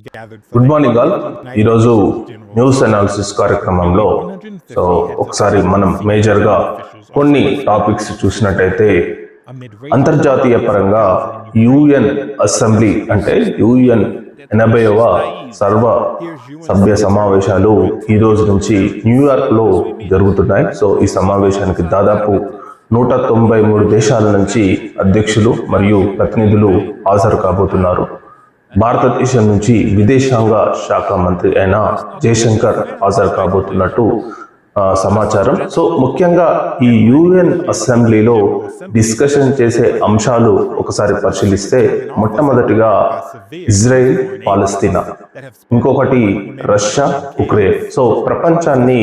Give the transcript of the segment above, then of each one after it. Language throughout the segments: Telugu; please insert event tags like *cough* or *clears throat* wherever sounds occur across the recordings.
గుడ్ మార్నింగ్ ఆల్ ఈరోజు న్యూస్ అనాలిసిస్ కార్యక్రమంలో సో ఒకసారి మనం మేజర్గా కొన్ని టాపిక్స్ చూసినట్టయితే అంతర్జాతీయ పరంగా యుఎన్ అసెంబ్లీ అంటే యుఎన్ ఎనభైవ సర్వ సభ్య సమావేశాలు ఈ రోజు నుంచి న్యూయార్క్లో జరుగుతున్నాయి. సో ఈ సమావేశానికి దాదాపు నూట తొంభై మూడు దేశాల నుంచి అధ్యక్షులు మరియు ప్రతినిధులు హాజరు కాబోతున్నారు. భారతదేశం నుంచి విదేశాంగ శాఖ మంత్రి అయిన జయశంకర్ హాజరు కాబోతున్నట్టు సమాచారం. సో ముఖ్యంగా ఈ యుఎన్ అసెంబ్లీలో డిస్కషన్ చేసే అంశాలు ఒకసారి పరిశీలిస్తే మొట్టమొదటిగా ఇజ్రాయెల్ పాలస్తీనా. ఇంకొకటి రష్యా ఉక్రెయిన్. సో ప్రపంచాన్ని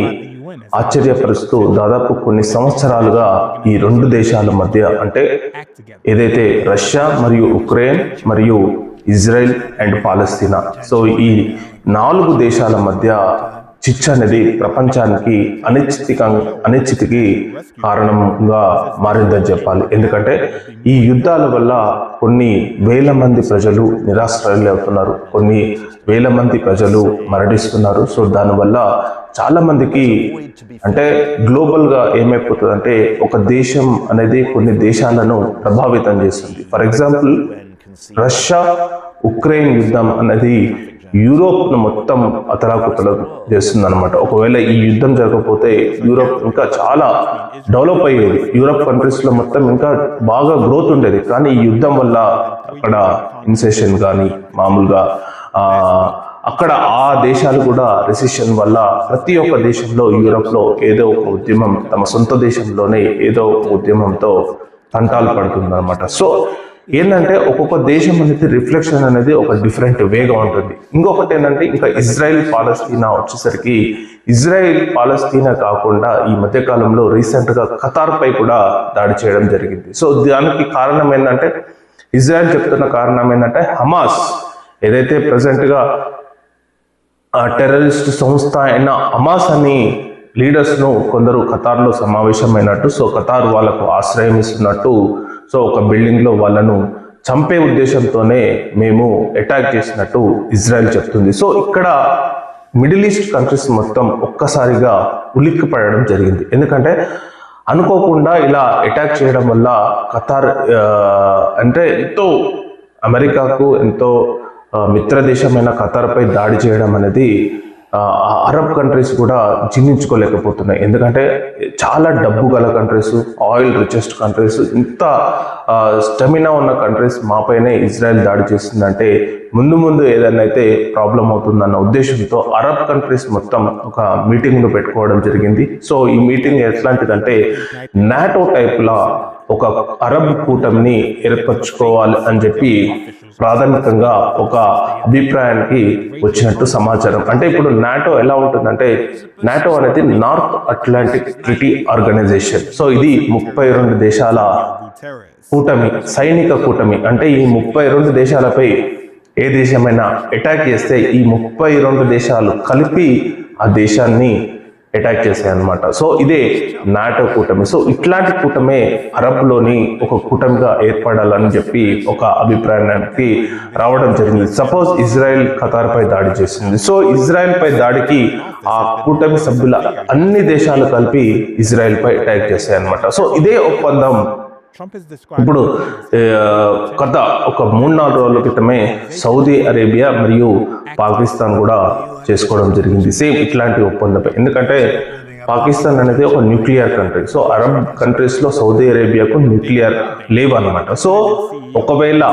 ఆశ్చర్యపరుస్తూ దాదాపు కొన్ని సంవత్సరాలుగా ఈ రెండు దేశాల మధ్య అంటే ఏదైతే రష్యా మరియు ఉక్రెయిన్ మరియు ఇజ్రాయెల్ అండ్ పాలస్తీనా. సో ఈ నాలుగు దేశాల మధ్య చిచ్చ అనేది ప్రపంచానికి అనిశ్చితిక అనిశ్చితికి కారణంగా మారిందని చెప్పాలి. ఎందుకంటే ఈ యుద్ధాల వల్ల కొన్ని వేల మంది ప్రజలు నిరాశ్రయాలు అవుతున్నారు. కొన్ని వేల మంది ప్రజలు మరణిస్తున్నారు. సో దానివల్ల చాలా మందికి అంటే గ్లోబల్గా ఏమైపోతుంది అంటే ఒక దేశం అనేది కొన్ని దేశాలను ప్రభావితం చేస్తుంది. ఫర్ ఎగ్జాంపుల్ రష్యా ఉక్రెయిన్ యుద్ధం అనేది యూరోప్ను మొత్తం అతలాకుతల చేస్తుంది అనమాట ఒకవేళ ఈ యుద్ధం జరగకపోతే యూరోప్ ఇంకా చాలా డెవలప్ అయ్యేది. యూరోప్ కంట్రీస్లో మొత్తం ఇంకా బాగా గ్రోత్ ఉండేది. కానీ ఈ యుద్ధం వల్ల అక్కడ ఇన్సెషన్ కానీ మామూలుగా ఆ అక్కడ ఆ దేశాలు కూడా రెసిషన్ వల్ల ప్రతి ఒక్క దేశంలో యూరోప్లో ఏదో ఒక ఉద్యమం తమ సొంత దేశంలోనే ఏదో ఒక ఉద్యమంతో తంటాలు పడుతుంది అనమాట సో ఏంటంటే ఒక్కొక్క దేశం అనేది రిఫ్లెక్షన్ అనేది ఒక డిఫరెంట్ వేగా ఉంటుంది. ఇంకొకటి ఏంటంటే ఇంకా ఇజ్రాయెల్ పాలస్తీనా వచ్చేసరికి ఇజ్రాయెల్ పాలస్తీనా కాకుండా ఈ మధ్య కాలంలో రీసెంట్గా ఖతార్ పై కూడా దాడి చేయడం జరిగింది. సో దానికి కారణం ఏంటంటే ఇజ్రాయెల్ చెప్తున్న కారణం ఏంటంటే హమాస్ ఏదైతే ప్రజెంట్గా టెర్రరిస్ట్ సంస్థ అయిన హమాస్ అని లీడర్స్ను కొందరు ఖతార్లో సమావేశమైనట్టు సో ఖతార్ వాళ్ళకు ఆశ్రయం ఇస్తున్నట్టు సో ఒక బిల్డింగ్లో వాళ్ళను చంపే ఉద్దేశంతోనే మేము అటాక్ చేసినట్టు ఇజ్రాయెల్ చెప్తుంది. సో ఇక్కడ మిడిల్ ఈస్ట్ కంట్రీస్ మొత్తం ఒక్కసారిగా ఉలిక్కి పడడం జరిగింది. ఎందుకంటే అనుకోకుండా ఇలా అటాక్ చేయడం వల్ల ఖతార్ అంటే ఎంతో అమెరికాకు ఎంతో మిత్రదేశమైన ఖతార్పై దాడి చేయడం అనేది అరబ్ కంట్రీస్ కూడా జీర్ణించుకోలేకపోతున్నాయి ఎందుకంటే చాలా డబ్బు గల కంట్రీస్ ఆయిల్ రిచెస్ట్ కంట్రీస్ ఇంత స్టెమినా ఉన్న కంట్రీస్ మాపైనే ఇజ్రాయెల్ దాడి చేసిందంటే ముందు ముందు ఏదైనా అయితే ప్రాబ్లం అవుతుందన్న ఉద్దేశంతో అరబ్ కంట్రీస్ మొత్తం ఒక మీటింగ్ను పెట్టుకోవడం జరిగింది. సో ఈ మీటింగ్ ఎట్లాంటిదంటే నాటో టైప్లా ఒక అరబ్ కూటమిని ఏర్పరచుకోవాలి అని చెప్పి ప్రాథమికంగా ఒక అభిప్రాయానికి వచ్చినట్టు సమాచారం. అంటే ఇప్పుడు నాటో ఎలా ఉంటుందంటే నాటో అనేది North Atlantic treaty organisation. So ఇది ముప్పై రెండు దేశాల కూటమి సైనిక కూటమి. అంటే ఈ ముప్పై రెండు దేశాలపై ఏ దేశమైనా అటాక్ చేస్తే ఈ ముప్పై రెండు దేశాలు కలిపి ఆ దేశాన్ని అటాక్ చేస్తాయి అనమాట సో ఇదే నాటో కూటమి. సో ఇట్లాంటి కూటమే అరబ్లోని ఒక కూటమిగా ఏర్పడాలని చెప్పి ఒక అభిప్రాయానికి రావడం జరిగింది. సపోజ్ ఇజ్రాయెల్ ఖతార్ పై దాడి చేసింది. సో ఇజ్రాయెల్ పై దాడికి ఆ కూటమి సభ్యుల అన్ని దేశాలు కలిపి ఇజ్రాయెల్ పై అటాక్ చేస్తాయి అనమాట సో ఇదే ఒప్పందం ఇప్పుడు గత ఒక మూడు నాలుగు రోజుల క్రితమే సౌదీ అరేబియా మరియు పాకిస్తాన్ కూడా చేసుకోవడం జరిగింది. సేమ్ ఇట్లాంటి ఒప్పందంపై. ఎందుకంటే పాకిస్తాన్ అనేది ఒక న్యూక్లియర్ కంట్రీ. సో అరబ్ కంట్రీస్లో సౌదీ అరేబియాకు న్యూక్లియర్ లేవు అనమాట సో ఒకవేళ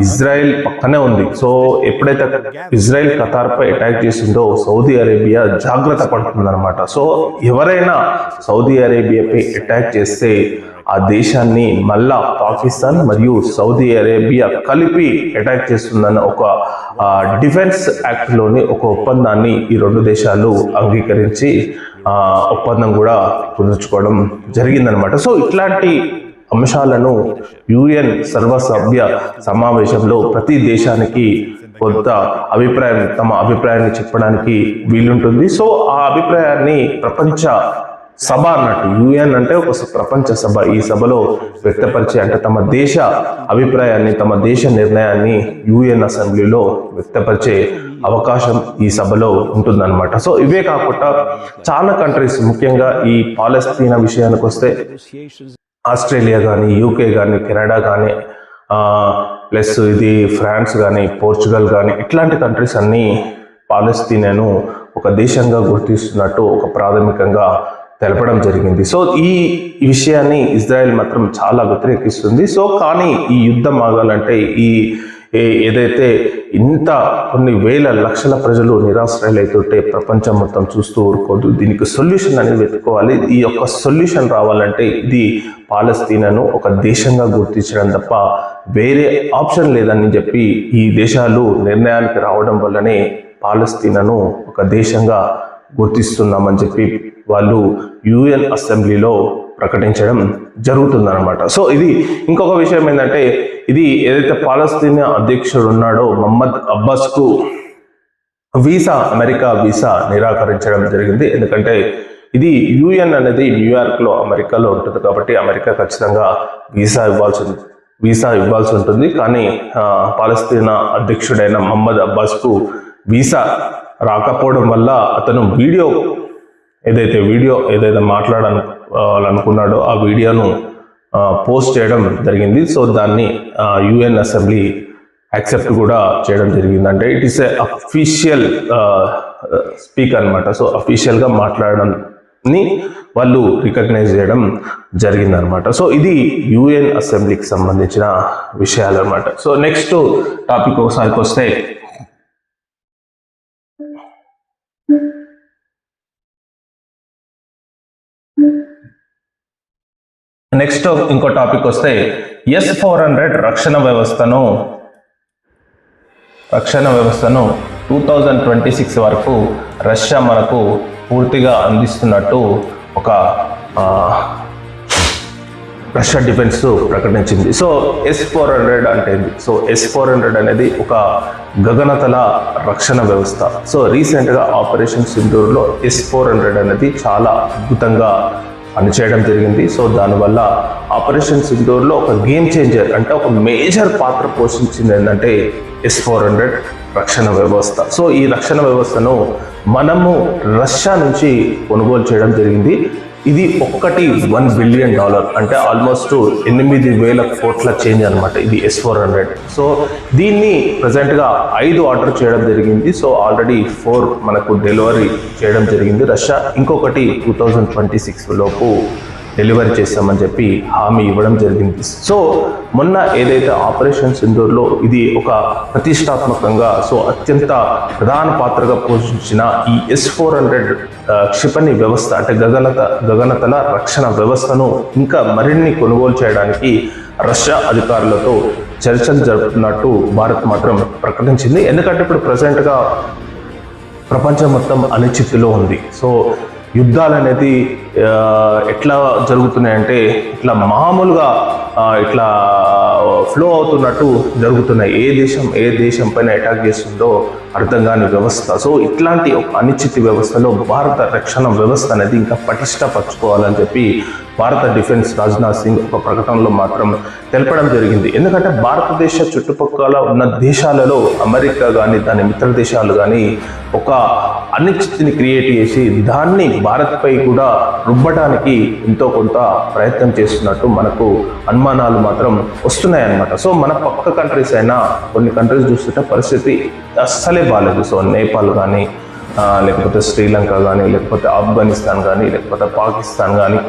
ఇజ్రాయెల్ పక్కనే ఉంది సో ఎప్పుడైతే ఇజ్రాయెల్ ఖతార్ పై అటాక్ చేసిందో సౌదీ అరేబియా జాగ్రత్త పడుతుంది సో ఎవరైనా సౌదీ అరేబియాపై అటాక్ చేస్తే ఆ దేశాన్ని మళ్ళా పాకిస్తాన్ మరియు సౌదీ అరేబియా కలిపి అటాక్ చేస్తుందన్న ఒక డిఫెన్స్ యాక్ట్లోని ఒక ఒప్పందాన్ని ఈ రెండు దేశాలు అంగీకరించి ఒప్పందం కూడా కుదుర్చుకోవడం జరిగిందనమాట సో ఇట్లాంటి అంశాలను యుఎన్ సర్వసభ్య సమావేశంలో ప్రతి దేశానికి కొంత అభిప్రాయం తమ అభిప్రాయాన్ని చెప్పడానికి వీలుంటుంది. సో ఆ అభిప్రాయాన్ని ప్రపంచ సభ అన్నట్టు యుఎన్ అంటే ఒక స- ప్రపంచ సభ. ఈ సభలో వ్యక్తపరిచే అంటే తమ దేశ అభిప్రాయాన్ని తమ దేశ నిర్ణయాన్ని యుఎన్ అసెంబ్లీలో వ్యక్తపరిచే అవకాశం ఈ సభలో ఉంటుందన్నమాట. సో ఇవే కాకుండా చాలా కంట్రీస్ ముఖ్యంగా ఈ పాలస్తీనా విషయానికి వస్తే ఆస్ట్రేలియా కానీ యూకే కానీ కెనడా కానీ ప్లస్ ఇది ఫ్రాన్స్ కానీ పోర్చుగల్ కానీ ఇట్లాంటి కంట్రీస్ అన్నీ పాలస్తీనాను ఒక దేశంగా గుర్తిస్తున్నట్టు ఒక ప్రాథమికంగా తెలపడం జరిగింది. సో ఈ విషయాన్ని ఇజ్రాయెల్ మాత్రం చాలా వ్యతిరేకిస్తుంది. సో కానీ ఈ యుద్ధం ఆగాలంటే ఈ ఏ- ఏదైతే ఇంత కొన్ని వేల లక్షల ప్రజలు నిరాశ్రయులైతుంటే ప్రపంచం మొత్తం చూస్తూ ఊరుకోదు. దీనికి సొల్యూషన్ అనేది వెతుక్కోవాలి. ఈ యొక్క సొల్యూషన్ రావాలంటే ఇది పాలస్తీనాను ఒక దేశంగా గుర్తించడం తప్ప వేరే ఆప్షన్ లేదని చెప్పి ఈ దేశాలు నిర్ణయానికి రావడం వల్లనే పాలస్తీనాను ఒక దేశంగా గుర్తిస్తున్నామని చెప్పి వాళ్ళు యుఎన్ అసెంబ్లీలో ప్రకటించడం జరుగుతుందన్నమాట. సో ఇది ఇంకొక విషయం ఏంటంటే ఇది ఏదైతే పాలస్తీనా అధ్యక్షుడు ఉన్నాడో మహమ్మద్ అబ్బాస్కు వీసా అమెరికా వీసా నిరాకరించడం జరిగింది. ఎందుకంటే ఇది యుఎన్ అనేది న్యూయార్క్లో అమెరికాలో ఉంటుంది కాబట్టి అమెరికా ఖచ్చితంగా వీసా ఇవ్వాల్సి వీసా ఇవ్వాల్సి ఉంటుంది. కానీ పాలస్తీనా అధ్యక్షుడైన మహమ్మద్ అబ్బాస్కు వీసా రాకపోవడం వల్ల అతను వీడియో ఏదైతే వీడియో ఏదైతే మాట్లాడాలనుకున్నాడో ఆ వీడియోను పోస్ట్ చేయడం జరిగింది. సో దాన్ని యుఎన్ అసెంబ్లీ యాక్సెప్ట్ కూడా చేయడం జరిగింది. అంటే it is a official speak అనమాట సో అఫీషియల్గా మాట్లాడడంని వాళ్ళు రికగ్నైజ్ చేయడం జరిగింది అనమాట సో ఇది యుఎన్ అసెంబ్లీకి సంబంధించిన విషయాలు అనమాట సో నెక్స్ట్ టాపిక్ ఒకసారికి వస్తే నెక్స్ట్ ఇంకో టాపిక్ వస్తే ఎస్ ఫోర్ హండ్రెడ్ రక్షణ వ్యవస్థను రక్షణ వ్యవస్థను టూ థౌజండ్ ట్వంటీ సిక్స్ వరకు రష్యా మనకు పూర్తిగా అందిస్తున్నట్టు ఒక రష్యా డిఫెన్స్ ప్రకటించింది. సో ఎస్ ఫోర్ హండ్రెడ్ అంటే సో ఎస్ ఫోర్ హండ్రెడ్ అనేది ఒక గగనతల రక్షణ వ్యవస్థ. సో రీసెంట్గా ఆపరేషన్ సింధూర్లో ఎస్ ఫోర్ హండ్రెడ్ అనేది చాలా అద్భుతంగా పనిచేయడం జరిగింది. సో దానివల్ల ఆపరేషన్ సింధూర్లో ఒక గేమ్ చేంజర్ అంటే ఒక మేజర్ పాత్ర పోషించింది ఏంటంటే ఎస్ ఫోర్ హండ్రెడ్ రక్షణ వ్యవస్థ. సో ఈ రక్షణ వ్యవస్థను మనము రష్యా నుంచి కొనుగోలు చేయడం జరిగింది. ఇది ఒక్కటి వన్ బిలియన్ డాలర్ అంటే ఆల్మోస్ట్ ఎనిమిది వేల కోట్ల చేంజ్ అనమాట ఇది ఎస్ ఫోర్ హండ్రెడ్ సో దీన్ని ప్రజెంట్గా ఐదు ఆర్డర్ చేయడం జరిగింది. సో ఆల్రెడీ ఫోర్ మనకు డెలివరీ చేయడం జరిగింది. రష్యా ఇంకొకటి టూ థౌజండ్ ట్వంటీ సిక్స్ లోపు డెలివరీ చేస్తామని చెప్పి హామీ ఇవ్వడం జరిగింది. సో మొన్న ఏదైతే ఆపరేషన్ సింధూర్లో ఇది ఒక ప్రతిష్టాత్మకంగా సో అత్యంత ప్రధాన పాత్రగా పోషించిన ఈ ఎస్ ఫోర్ హండ్రెడ్ క్షిపణి వ్యవస్థ అంటే గగనత గగనతల రక్షణ వ్యవస్థను ఇంకా మరిన్ని కొనుగోలు చేయడానికి రష్యా అధికారులతో చర్చలు జరుపుతున్నట్టు భారత్ మాత్రం ప్రకటించింది. ఎందుకంటే ఇప్పుడు ప్రజెంట్గా ప్రపంచం మొత్తం అనిశ్చితిలో ఉంది. సో యుద్ధాలు అనేది ఎట్లా జరుగుతున్నాయంటే ఇట్లా మామూలుగా ఇట్లా ఫ్లో అవుతున్నట్టు జరుగుతున్నాయి. ఏ దేశం ఏ దేశం పైన అటాక్ చేస్తుందో అర్థం కాని వ్యవస్థ. సో ఇట్లాంటి ఒక అనిశ్చితి వ్యవస్థలో భారత రక్షణ వ్యవస్థ అనేది ఇంకా పటిష్టపరచుకోవాలని చెప్పి భారత డిఫెన్స్ రాజ్నాథ్ సింగ్ ఒక ప్రకటనలో మాత్రం తెలపడం జరిగింది. ఎందుకంటే భారతదేశ చుట్టుపక్కల ఉన్న దేశాలలో అమెరికా కానీ దాని మిత్ర దేశాలు కానీ ఒక అనిశ్చితిని క్రియేట్ చేసి దాన్ని భారత్పై కూడా రుబ్బడానికి ఎంతో కొంత ప్రయత్నం చేస్తున్నట్టు మనకు అనుమానాలు మాత్రం వస్తున్నాయి అన్నమాట సో మన పక్క కంట్రీస్ అయినా కొన్ని కంట్రీస్ చూస్తుంటే పరిస్థితి అస్సలే బాగాలేదు సో నేపాల్ కానీ లేకపోతే శ్రీలంక కానీ లేకపోతే ఆఫ్ఘనిస్తాన్ కానీ లేకపోతే పాకిస్తాన్ కానీ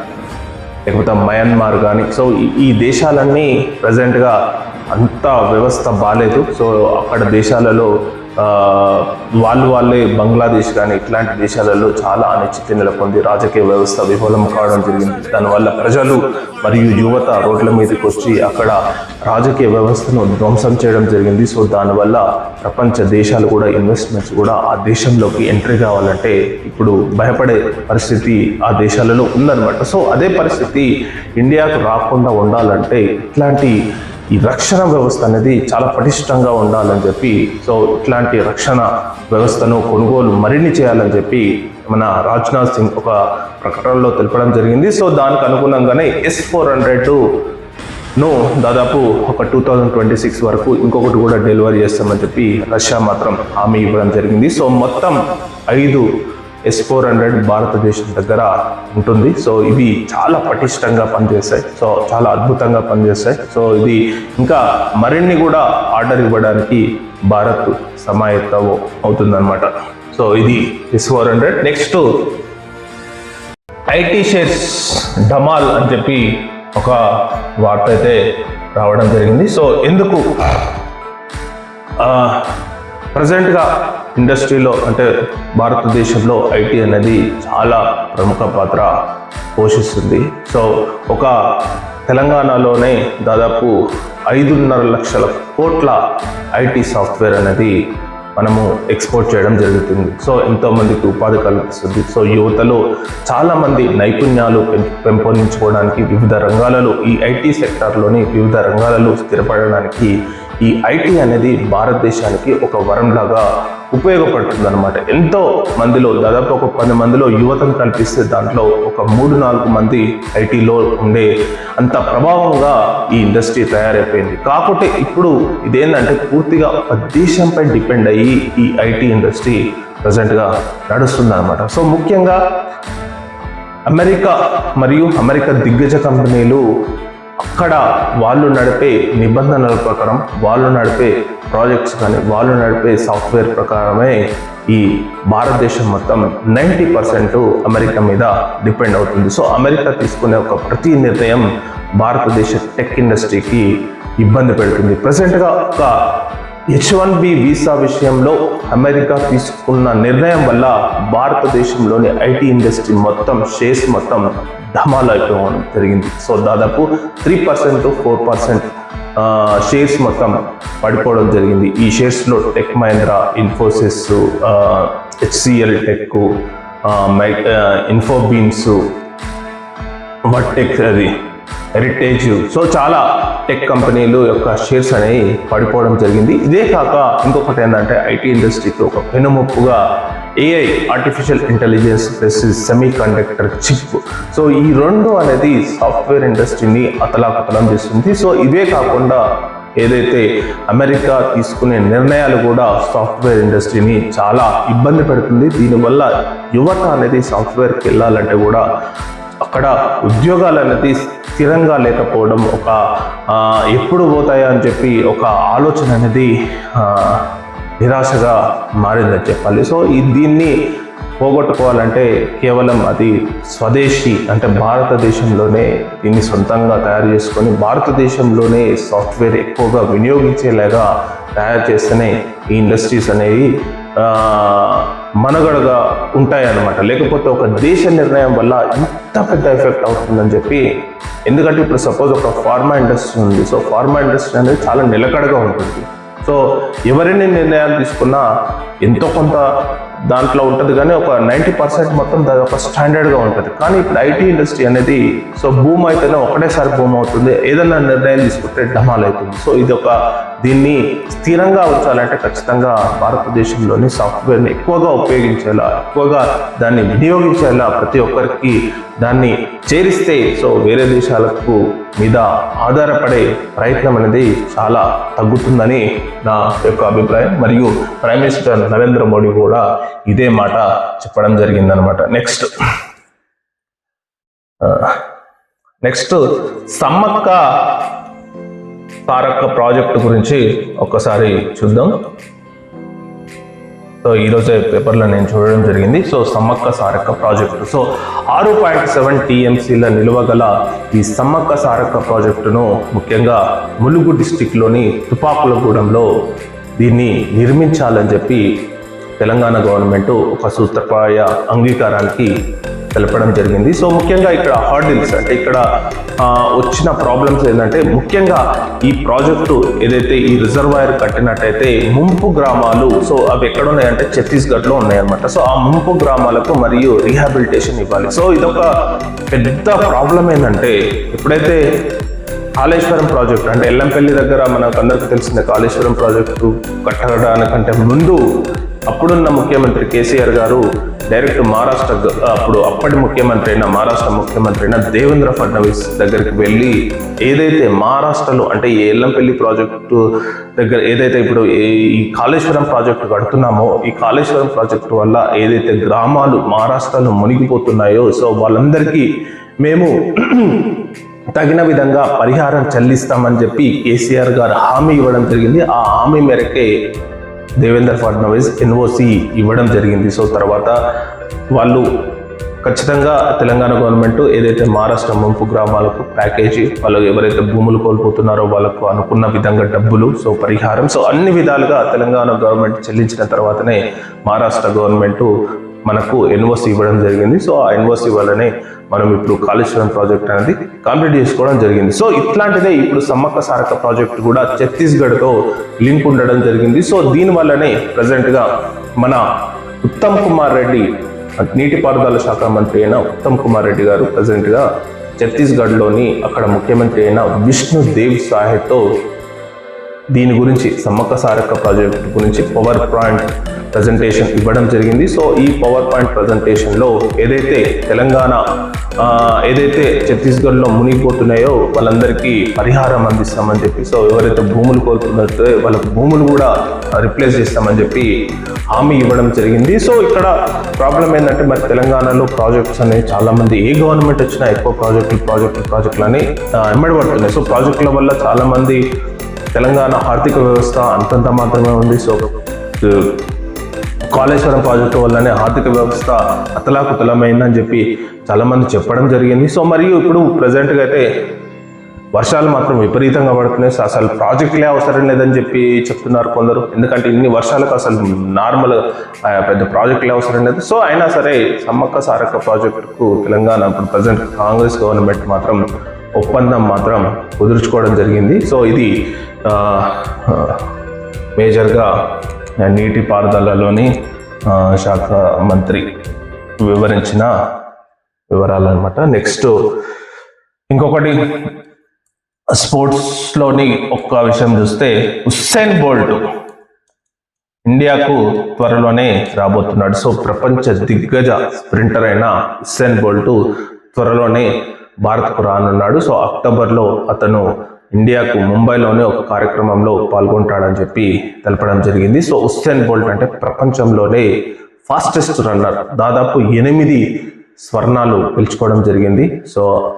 లేకపోతే మయన్మార్ కానీ. సో ఈ- ఈ దేశాలన్నీ ప్రజెంట్గా అంత వ్యవస్థ బాగాలేదు సో అక్కడ దేశాలలో వాళ్ళు వాళ్ళే బంగ్లాదేశ్ కానీ ఇట్లాంటి దేశాలలో చాలా అనిశ్చితి నెలకొంది. రాజకీయ వ్యవస్థ విఫలం కావడం జరిగింది. దానివల్ల ప్రజలు మరియు యువత రోడ్ల మీదకి వచ్చి అక్కడ రాజకీయ వ్యవస్థను ధ్వంసం చేయడం జరిగింది. సో దానివల్ల ప్రపంచ దేశాలు కూడా ఇన్వెస్ట్మెంట్స్ కూడా ఆ దేశంలోకి ఎంట్రీ కావాలంటే ఇప్పుడు భయపడే పరిస్థితి ఆ దేశాలలో ఉందన్నమాట. సో అదే పరిస్థితి ఇండియాకు రాకుండా ఉండాలంటే ఇట్లాంటి ఈ రక్షణ వ్యవస్థ అనేది చాలా పటిష్టంగా ఉండాలని చెప్పి సో ఇట్లాంటి రక్షణ వ్యవస్థను కొనుగోలు మరిన్ని చేయాలని చెప్పి మన రాజ్నాథ్ సింగ్ ఒక ప్రకటనలో తెలపడం జరిగింది. సో దానికి అనుగుణంగానే ఎస్ ఫోర్ హండ్రెడ్ను దాదాపు ఒక టూ థౌజండ్ ట్వంటీ సిక్స్ వరకు ఇంకొకటి కూడా డెలివరీ చేస్తామని చెప్పి రష్యా మాత్రం హామీ ఇవ్వడం జరిగింది. సో మొత్తం ఐదు ఎస్ ఫోర్ హండ్రెడ్ భారతదేశం దగ్గర ఉంటుంది. సో ఇవి చాలా పటిష్టంగా పనిచేస్తాయి. సో చాలా అద్భుతంగా పనిచేస్తాయి. సో ఇది ఇంకా మరిన్ని కూడా ఆర్డర్ ఇవ్వడానికి భారత్ సమాయత్తం అవుతుందన్నమాట. సో ఇది S four hundred next IT shares డమాల్ అని చెప్పి ఒక వార్త అయితే రావడం జరిగింది. సో ఎందుకు ప్రజెంట్గా ఇండస్ట్రీలో అంటే భారతదేశంలో ఐటీ అనేది చాలా ప్రముఖ పాత్ర పోషిస్తుంది. సో ఒక తెలంగాణలోనే దాదాపు ఐదున్నర లక్షల కోట్ల ఐటీ సాఫ్ట్వేర్ అనేది మనము ఎక్స్పోర్ట్ చేయడం జరుగుతుంది. సో ఎంతోమందికి ఉపాధి కల్పిస్తుంది. సో యువతలో చాలామంది నైపుణ్యాలు పెంపొందించుకోవడానికి వివిధ రంగాలలో ఈ ఐటీ సెక్టార్లోని వివిధ రంగాలలో స్థిరపడడానికి ఈ ఐటీ అనేది భారతదేశానికి ఒక వరంలాగా ఉపయోగపడుతుంది అనమాట ఎంతో మందిలో దాదాపు ఒక పది మందిలో యువతను కల్పిస్తే దాంట్లో ఒక మూడు నాలుగు మంది ఐటీలో ఉండే అంత ప్రభావంగా ఈ ఇండస్ట్రీ తయారైపోయింది. కాకపోతే ఇప్పుడు ఇదేంటంటే పూర్తిగా ఒక దేశంపై డిపెండ్ అయ్యి ఈ ఐటీ ఇండస్ట్రీ ప్రజెంట్గా నడుస్తుంది అనమాట సో ముఖ్యంగా అమెరికా మరియు అమెరికా దిగ్గజ కంపెనీలు అక్కడ వాళ్ళు నడిపే నిబంధనల ప్రకారం వాళ్ళు నడిపే ప్రాజెక్ట్స్ కానీ వాళ్ళు నడిపే సాఫ్ట్వేర్ ప్రకారమే ఈ భారతదేశం మొత్తం నైంటీ పర్సెంట్ అమెరికా మీద డిపెండ్ అవుతుంది. సో అమెరికా తీసుకునే ఒక ప్రతి నిర్ణయం భారతదేశ టెక్ ఇండస్ట్రీకి ఇబ్బంది పెడుతుంది. ప్రజెంట్గా ఒక హెచ్ వన్ బి వీసా విషయంలో అమెరికా తీసుకున్న నిర్ణయం వల్ల భారతదేశంలోని ఐటీ ఇండస్ట్రీ మొత్తం షేర్స్ మొత్తం ధమాలైపోవడం జరిగింది సో దాదాపు three percent four percent shares మొత్తం పడిపోవడం జరిగింది. ఈ షేర్స్లో టెక్ మైనరా ఇన్ఫోసిస్ హెచ్సిఎల్ టెక్ మై ఇన్ఫోబీన్స్ వర్టెక్ అది హెరిటేజ్. సో చాలా టెక్ కంపెనీలు యొక్క షేర్స్ అనేవి పడిపోవడం జరిగింది. ఇదే కాక ఇంకొకటి ఏంటంటే ఐటీ ఇండస్ట్రీకి ఒక పెనుముప్పుగా AI artificial intelligence plus semiconductor chip so ఈ రెండు అనేది సాఫ్ట్వేర్ ఇండస్ట్రీని అతలాకుతలం చేస్తుంది. సో ఇవే కాకుండా ఏదైతే అమెరికా తీసుకునే నిర్ణయాలు కూడా సాఫ్ట్వేర్ ఇండస్ట్రీని చాలా ఇబ్బంది పెడుతుంది. దీనివల్ల యువత అనేది సాఫ్ట్వేర్కి వెళ్ళాలంటే కూడా అక్కడ ఉద్యోగాలు అనేది స్థిరంగా లేకపోవడం ఒక ఎప్పుడు పోతాయా అని చెప్పి ఒక ఆలోచన అనేది నిరాశగా మారిందని చెప్పాలి. సో ఈ దీన్ని పోగొట్టుకోవాలంటే కేవలం అది స్వదేశీ అంటే భారతదేశంలోనే దీన్ని సొంతంగా తయారు చేసుకొని భారతదేశంలోనే సాఫ్ట్వేర్ ఎక్కువగా వినియోగించేలాగా తయారు చేస్తేనే ఈ ఇండస్ట్రీస్ అనేవి మనగడగా ఉంటాయన్నమాట. లేకపోతే ఒక దేశ నిర్ణయం వల్ల ఇంత పెద్ద ఎఫెక్ట్ అవుతుందని చెప్పి ఎందుకంటే ఇప్పుడు సపోజ్ ఒక ఫార్మా ఇండస్ట్రీ ఉంది. సో ఫార్మా ఇండస్ట్రీ అనేది చాలా నిలకడగా ఉంటుంది. సో ఎవరిని నిర్ణయాలు తీసుకున్నా ఎంతో కొంత దాంట్లో ఉంటుంది కానీ ఒక నైంటీ పర్సెంట్ మొత్తం దాని ఒక స్టాండర్డ్గా ఉంటుంది. కానీ ఇప్పుడు ఐటీ ఇండస్ట్రీ అనేది సో భూమి అయితేనే ఒకటేసారి భూమి అవుతుంది. ఏదైనా నిర్ణయం తీసుకుంటే డమాల్ అవుతుంది. సో ఇది ఒక దీన్ని స్థిరంగా ఉంచాలంటే ఖచ్చితంగా భారతదేశంలోని సాఫ్ట్వేర్ని ఎక్కువగా ఉపయోగించేలా ఎక్కువగా దాన్ని వినియోగించేలా ప్రతి ఒక్కరికి దాన్ని చేరిస్తే సో వేరే దేశాలకు మీద ఆధారపడే ప్రయత్నం అనేది చాలా తగ్గుతుందని నా యొక్క అభిప్రాయం. మరియు ప్రైమ్ మినిస్టర్ నరేంద్ర మోడీ కూడా ఇదే మాట చెప్పడం జరిగిందనమాట next next Sammakka Tarakka project గురించి ఒక్కసారి చూద్దాం. సో ఈరోజే పేపర్లో నేను చూడడం జరిగింది. So Sammakka Sarakka project. So ఆరు పాయింట్ సెవెన్ టీఎంసీల నిలువగల ఈ సమ్మక్క సారక్క ప్రాజెక్టును ముఖ్యంగా ములుగు డిస్టిక్లోని తుపాకులగూడెంలో దీన్ని నిర్మించాలని చెప్పి తెలంగాణ గవర్నమెంట్ ఒక సూత్రప్రాయ అంగీకారానికి తెలపడం జరిగింది. సో ముఖ్యంగా ఇక్కడ హార్డిల్స్ అంటే ఇక్కడ వచ్చిన ప్రాబ్లమ్స్ ఏంటంటే ముఖ్యంగా ఈ ప్రాజెక్టు ఏదైతే ఈ రిజర్వాయర్ కట్టినట్టయితే ముంపు గ్రామాలు సో అవి ఎక్కడ ఉన్నాయంటే ఛత్తీస్గఢ్లో ఉన్నాయన్నమాట. సో ఆ ముంపు గ్రామాలకు మరియు రీహాబిలిటేషన్ ఇవ్వాలి. సో ఇదొక పెద్ద ప్రాబ్లం ఏంటంటే ఎప్పుడైతే కాళేశ్వరం ప్రాజెక్ట్ అంటే ఎల్లంపల్లి దగ్గర మనకు అందరికీ తెలిసిందే కాళేశ్వరం ప్రాజెక్టు కట్టడానికంటే ముందు అప్పుడున్న ముఖ్యమంత్రి కేసీఆర్ గారు డైరెక్ట్ మహారాష్ట్ర అప్పుడు అప్పటి ముఖ్యమంత్రి అయిన మహారాష్ట్ర ముఖ్యమంత్రి అయిన దేవేంద్ర ఫడ్నవీస్ దగ్గరికి వెళ్ళి ఏదైతే మహారాష్ట్రలో అంటే ఈ ఎల్లంపల్లి ప్రాజెక్టు దగ్గర ఏదైతే ఇప్పుడు ఈ కాళేశ్వరం ప్రాజెక్టు కడుతున్నామో ఈ కాళేశ్వరం ప్రాజెక్టు వల్ల ఏదైతే గ్రామాలు మహారాష్ట్రలో మునిగిపోతున్నాయో సో వాళ్ళందరికీ మేము *clears throat* తగిన విధంగా పరిహారం చెల్లిస్తామని చెప్పి కేసీఆర్ గారు హామీ ఇవ్వడం జరిగింది. ఆ హామీ మేరకే దేవేందర్ ఫడ్నవీస్ ఎన్ఓసి ఇవ్వడం జరిగింది. సో తర్వాత వాళ్ళు ఖచ్చితంగా తెలంగాణ గవర్నమెంట్ ఏదైతే మహారాష్ట్ర ముంపు గ్రామాలకు ప్యాకేజీ వాళ్ళు ఎవరైతే భూములు కోల్పోతున్నారో వాళ్ళకు అనుకున్న విధంగా డబ్బులు సో పరిహారం సో అన్ని విధాలుగా తెలంగాణ గవర్నమెంట్ చెల్లించిన తర్వాతనే మహారాష్ట్ర గవర్నమెంట్ మనకు ఎన్ఓసి ఇవ్వడం జరిగింది. సో ఆ ఎన్ఓసి వల్లనే మనం ఇప్పుడు కాళేశ్వరం ప్రాజెక్ట్ అనేది కంప్లీట్ చేసుకోవడం జరిగింది. సో ఇట్లాంటిదే ఇప్పుడు సమ్మక్క సారక ప్రాజెక్ట్ కూడా ఛత్తీస్గఢ్తో లింక్ ఉండడం జరిగింది. సో దీని వల్లనే ప్రజెంట్గా మన ఉత్తమ్ కుమార్ రెడ్డి నీటిపారుదల శాఖ మంత్రి అయిన ఉత్తమ్ కుమార్ రెడ్డి గారు ప్రజెంట్గా ఛత్తీస్గఢ్లోని అక్కడ ముఖ్యమంత్రి అయిన విష్ణు దేవ్ సాహెబ్తో దీని గురించి సమ్మక్క సారక్క ప్రాజెక్ట్ గురించి పవర్ పాయింట్ ప్రజెంటేషన్ ఇవ్వడం జరిగింది. సో ఈ పవర్ పాయింట్ ప్రజెంటేషన్లో ఏదైతే తెలంగాణ ఏదైతే ఛత్తీస్గఢ్లో మునిగిపోతున్నాయో వాళ్ళందరికీ పరిహారం అందిస్తామని చెప్పి సో ఎవరైతే భూములు కోల్పోతున్నారో వాళ్ళకు భూములు కూడా రిప్లేస్ చేస్తామని చెప్పి హామీ ఇవ్వడం జరిగింది. సో ఇక్కడ ప్రాబ్లం ఏంటంటే మరి తెలంగాణలో ప్రాజెక్ట్స్ అనేవి చాలామంది ఏ గవర్నమెంట్ వచ్చినా ఎక్కువ ప్రాజెక్టులు ప్రాజెక్టులు ప్రాజెక్టులు అని ఎమ్మడబడుతున్నాయి సో ప్రాజెక్టుల వల్ల చాలామంది తెలంగాణ ఆర్థిక వ్యవస్థ అంతంత మాత్రమే ఉంది. సో కాళేశ్వరం ప్రాజెక్టు వల్లనే ఆర్థిక వ్యవస్థ అతలాకుతలమైందని చెప్పి చాలామంది చెప్పడం జరిగింది. సో మరియు ఇప్పుడు ప్రజెంట్గా అయితే వర్షాలు మాత్రం విపరీతంగా పడుతున్నాయి. సో అసలు ప్రాజెక్టులే అవసరం లేదని చెప్పి చెప్తున్నారు కొందరు. ఎందుకంటే ఇన్ని వర్షాలకు అసలు నార్మల్ పెద్ద ప్రాజెక్టులే అవసరం లేదు. సో అయినా సరే సమ్మక్క సారక్క ప్రాజెక్టుకు తెలంగాణ ఇప్పుడు ప్రజెంట్ కాంగ్రెస్ గవర్నమెంట్ మాత్రం ఒప్పందం మాత్రం కుదుర్చుకోవడం జరిగింది. సో ఇది మేజర్గా నీటిపారుదలలోని శాఖ మంత్రి వివరించిన వివరాలన్నమాట. నెక్స్ట్ ఇంకొకటి స్పోర్ట్స్లోని ఒక్క విషయం చూస్తే హుస్సేన్ బోల్ట్ ఇండియాకు త్వరలోనే రాబోతున్నాడు. సో ప్రపంచ దిగ్గజ స్ప్రింటర్ అయిన హుస్సేన్ బోల్ట్ త్వరలోనే భారత్కు రానున్నాడు సో అక్టోబర్లో అతను ఇండియాకు ముంబైలోనే ఒక కార్యక్రమంలో పాల్గొంటాడని చెప్పి తెలపడం జరిగింది. సో ఉస్సేన్ బోల్ట్ అంటే ప్రపంచంలోనే ఫాస్టెస్ట్ రన్నర్. దాదాపు ఎనిమిది స్వర్ణాలు గెలుచుకోవడం జరిగింది. సో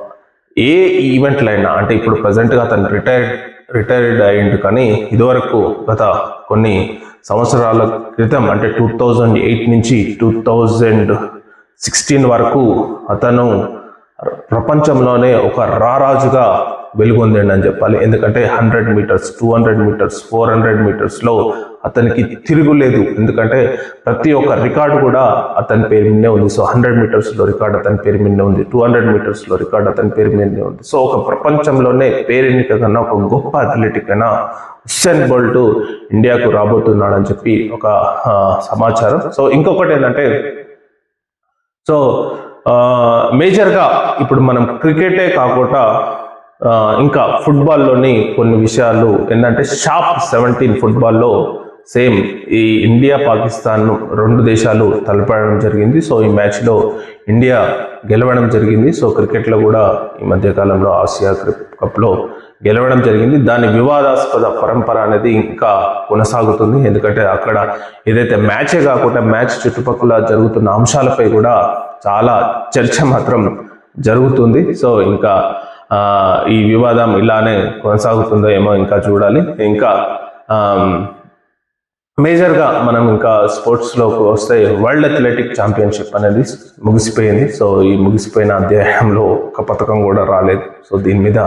ఏ ఈవెంట్లైనా అంటే ఇప్పుడు ప్రజెంట్గా అతను రిటైర్డ్ రిటైర్డ్ అయ్యిండు కానీ ఇదివరకు గత కొన్ని సంవత్సరాల క్రితం అంటే టూ థౌజండ్ ఎయిట్ నుంచి టూ థౌజండ్ సిక్స్టీన్ వరకు అతను ప్రపంచంలోనే ఒక రారాజుగా వెలుగొందండి అని చెప్పాలి. ఎందుకంటే hundred metres two hundred metres four hundred మీటర్స్లో అతనికి తిరుగులేదు ఎందుకంటే ప్రతి ఒక్క రికార్డు కూడా అతని పేరు మీదే ఉంది. సో హండ్రెడ్ మీటర్స్లో రికార్డ్ అతని పేరు మీదే ఉంది. టూ హండ్రెడ్ మీటర్స్లో రికార్డ్ అతని పేరు మీదే ఉంది. సో ఒక ప్రపంచంలోనే పేరెన్నిక కన్నా ఒక గొప్ప అథ్లెటిక్ అయినా హుస్సేన్ బోల్ట్ ఇండియాకు రాబోతున్నాడని చెప్పి ఒక సమాచారం. సో ఇంకొకటి ఏంటంటే సో మేజర్గా ఇప్పుడు మనం క్రికెటే కాకుండా ఇంకా ఫుట్బాల్లోని కొన్ని విషయాలు ఏంటంటే షాప్ సెవెంటీన్ ఫుట్బాల్లో సేమ్ ఈ ఇండియా పాకిస్తాన్ రెండు దేశాలు తలపడడం జరిగింది. సో ఈ మ్యాచ్లో ఇండియా గెలవడం జరిగింది. సో క్రికెట్లో కూడా ఈ మధ్యకాలంలో ఆసియా క్రిప్ కప్లో గెలవడం జరిగింది. దాని వివాదాస్పద పరంపర అనేది ఇంకా కొనసాగుతుంది. ఎందుకంటే అక్కడ ఏదైతే మ్యాచే కాకుండా మ్యాచ్ చుట్టుపక్కల జరుగుతున్న అంశాలపై కూడా చాలా చర్చ మాత్రం జరుగుతుంది. సో ఇంకా ఈ వివాదం ఇలానే కొనసాగుతుందో ఏమో ఇంకా చూడాలి. ఇంకా మేజర్గా మనం ఇంకా స్పోర్ట్స్లోకి వస్తే వరల్డ్ అథ్లెటిక్ ఛాంపియన్షిప్ అనేది ముగిసిపోయింది. సో ఈ ముగిసిపోయిన అధ్యాయంలో ఒక పథకం కూడా రాలేదు. సో దీని మీద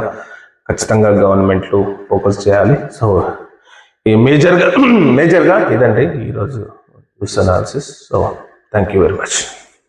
ఖచ్చితంగా గవర్నమెంట్లు ఫోకస్ చేయాలి. సో ఈ మేజర్గా *clears throat* మేజర్గా ఇదండి. ఈరోజు news analysis. So thank you very much.